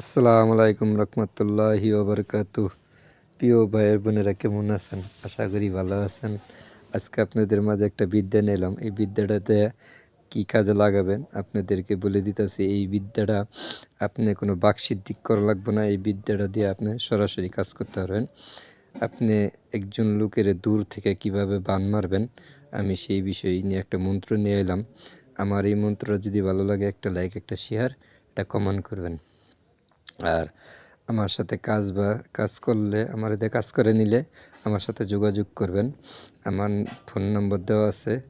আসসালামু আলাইকুম রহমতুল্লাহি ওবরকাতু প্রিয় ভাইয়ের বোনেরা কেমন আছেন? আশা করি ভালো আছেন। আজকে আপনাদের মাঝে একটা বিদ্যা নিলাম। এই বিদ্যাটাতে কি কাজে লাগাবেন আপনাদেরকে বলে দিতেছি, এই বিদ্যাটা আপনি কোনো বাকসিদ্ধিক করা লাগবে না। এই বিদ্যাটা দিয়ে আপনি সরাসরি কাজ করতে পারবেন। আপনি একজন লোকের দূর থেকে কীভাবে বান মারবেন, আমি সেই বিষয় নিয়ে একটা মন্ত্র নিয়ে এলাম। আমার এই মন্ত্রটা যদি ভালো লাগে, একটা লাইক, একটা শেয়ার, একটা কমেন্ট করবেন। আর আমার সাথে কাজ বা কাজ করলে, আমার এতে কাজ করে নিলে আমার সাথে যোগাযোগ করবেন। আমার ফোন নম্বর দেওয়া আছে।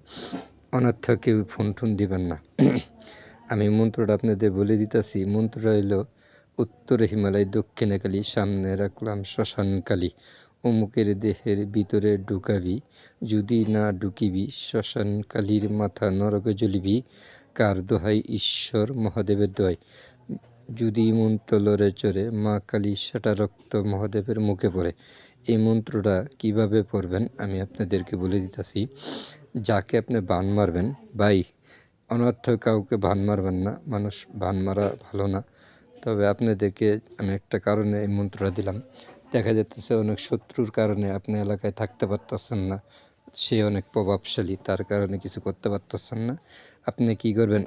অনর্থ কেউ ফোন টোন দিবেন না। আমি মন্ত্রটা আপনাদের বলে দিতেছি। মন্ত্র হইল, উত্তর হিমালয়, দক্ষিণে কালী, সামনে রাখলাম শ্মশানকালী অমুকের দেহের ভিতরে ঢুকাবি, যদি না ঢুকিবি শ্মশানকালীর মাথা নরকে জ্বলিবি। কার দোহাই? ঈশ্বর মহাদেবের দোহাই। যদি মন্ত্র লড়ে চড়ে মা কালী সেটা রক্ত মহাদেবের মুখে পড়ে, এই মন্ত্রটা কীভাবে পড়বেন আমি আপনাদেরকে বলে দিতেছি। যাকে আপনি বান মারবেন, ভাই, অনর্থ কাউকে ভান মারবেন না, মানুষ ভান মারা ভালো না। তবে আপনাদেরকে আমি একটা কারণে এই মন্ত্রটা দিলাম। দেখা যাচ্ছে অনেক শত্রুর কারণে আপনি এলাকায় থাকতে পারতেছেন না, সে অনেক প্রভাবশালী, তার কারণে কিছু করতে পারতেছেন না। আপনি কি করবেন?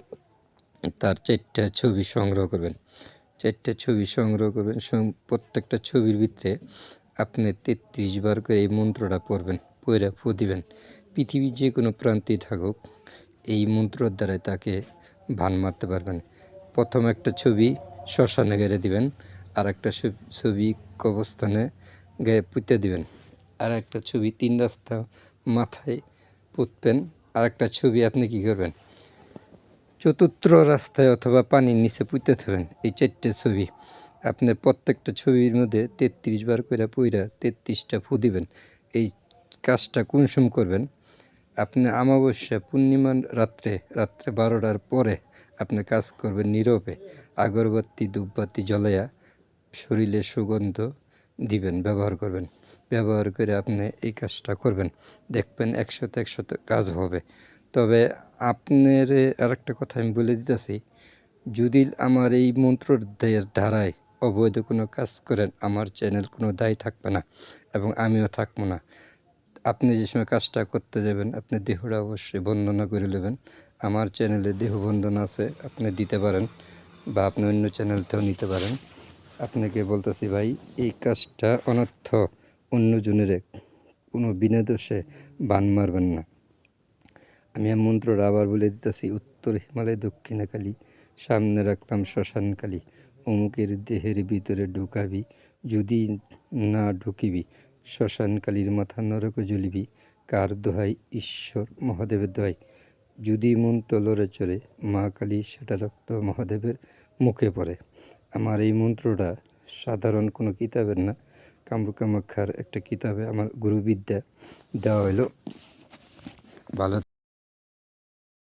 তার চারটা ছবি সংগ্রহ করবেন। চারটা ছবি সংগ্রহ করবেন প্রত্যেকটা ছবির ভিতরে আপনি তেত্রিশ বার করে এই মন্ত্রটা পড়বেন পড়ে ফু দিবেন। পৃথিবীর যে কোনো প্রান্তেই থাকুক, এই মন্ত্রর দ্বারাই তাকে ভান মারতে পারবেন। প্রথম একটা ছবি শ্মশানে গেড়ে দিবেন আর একটা ছবি কবস্থানে গায়ে পুঁতে দিবেন। আর একটা ছবি তিন রাস্তা মাথায় পুঁতবেন আর একটা ছবি আপনি কি করবেন? চতুর্থ রাস্তায় অথবা পানির নিচে পুঁতে থাকবেন এই চারটে ছবি। আপনার প্রত্যেকটা ছবির মধ্যে তেত্রিশ বার করে পইরা তেত্রিশটা ফু দিবেন। এই কাজটা কুনসুম করবেন? আপনি অমাবস্যা পূর্ণিমার রাত্রে রাত্রে বারোটার পরে আপনি কাজ করবেন নীরবে। আগরবাতি, ধূপবাতি জ্বলাইয়া শরীরে সুগন্ধ দিবেন, ব্যবহার করবেন। ব্যবহার করে আপনি এই কাজটা করবেন। দেখবেন একশোতে একশোতে কাজ হবে। তবে আপনার আরেকটা কথা আমি বলে দিতেছি, যদি আমার এই মন্ত্রর ধারায় অবৈধ কোনো কাজ করেন, আমার চ্যানেল কোনো দায় থাকবে না এবং আমিও থাকব না। আপনি যে সময় কাজটা করতে যাবেন, আপনি দেহটা অবশ্যই বন্দনা করে নেবেন। আমার চ্যানেলে দেহ বন্দনা আছে, আপনি দিতে পারেন বা আপনি অন্য চ্যানেলতেও নিতে পারেন। আপনাকে বলতেছি ভাই, এই কাজটা অনর্থ অন্যজনের কোনো বিনা দোষে বান মারবেন না। আমি মন্ত্রটা আবার বলে দিতেছি, উত্তর হিমালয়, দক্ষিণে কালী, সামনে রাখলাম শ্মশানকালী অমুকের দেহের ভিতরে ঢুকাবি, যদি না ঢুকিবি শ্মশানকালীর মাথা নরক জ্বলিবি। কার দোহাই? ঈশ্বর, মহাদেবের দোহাই। যদি মন তলরে চড়ে, মা কালী সেটা রক্ত মহাদেবের মুখে পড়ে। আমার এই মন্ত্রটা সাধারণ কোনো কিতাবের না। কামরুকামাক্ষার একটা কিতাবে আমার গুরুবিদ্যা দেওয়া হলো ভালো